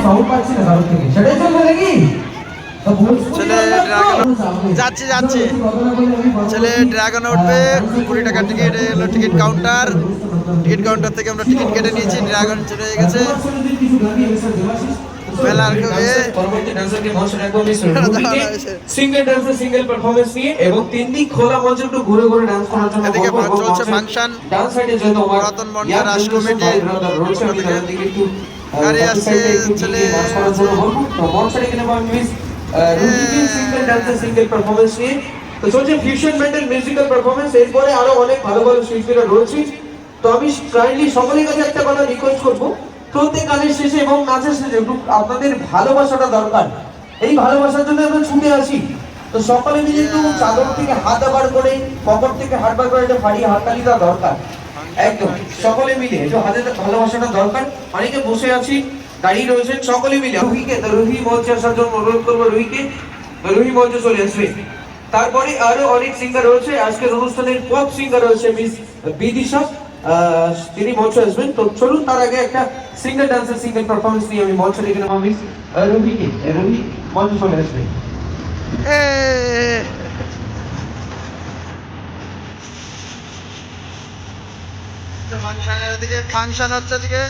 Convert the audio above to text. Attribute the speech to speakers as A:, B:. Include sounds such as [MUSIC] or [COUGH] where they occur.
A: Sound পাচ্ছি না কারোর থেকে। সেটাই চলবে নাকি?
B: ছেলে যাচ্ছে, যাচ্ছে। ছেলে। ড্রাগনে উঠবে কুড়ি টাকার টিকিট এলো টিকিট কাউন্টার টিকিট কাউন্টার থেকে আমরা টিকিট কেটে নিয়েছি ড্রাগন চলে গেছে।
A: যেহেতু [LAUGHS]
B: পুরাতন বনগাঁ রাজ কমিটি
A: তো মিস সিঙ্গেল ডান্সার সিঙ্গেল নিয়ে। তো চলছে ফিউশন মিউজিক্যাল এরপরে আরও অনেক ভালো ভালো শিল্পীরা রয়েছে। তো আমি কাইন্ডলি সকলের কাছে একটা কথা রিকোয়েস্ট করব। প্রত্যেক গানের শেষে এবং নাচের শেষে একটু আপনাদের ভালোবাসাটা দরকার। এই ভালোবাসার জন্য আমরা ছুটে আসি। তো সকলে মিলে একটু চাদর থেকে হাত বার করে পকেট থেকে হাত বার করে একটা ভারী হাততালি দরকার। একদম সকলে মিলে একটু হাতে ভালোবাসাটা দরকার, অনেকে বসে আছি, দাঁড়িয়ে রয়েছেন, সকলে মিলে। রুহিকে, তো রুহি মঞ্চে আসার জন্য অনুরোধ করব রুহিকে রুহি মঞ্চে চলে আসবে। তারপরে আরও অনেক সিঙ্গার রয়েছে, আজকের অনুষ্ঠানের পপ সিঙ্গার রয়েছে মিস বিদিশা। তিনি মঞ্চে আসবেন। তো চলুন, তার আগে একটা সিঙ্গেল ডান্সের সিঙ্গেল পারফরমেন্স নিয়ে আমি মঞ্চে ডেকে নেব মিস রুহিকে। রুহি মঞ্চে চলে আসবে।
B: ফাংশনের দিকে ফাংশন হচ্ছে দিকে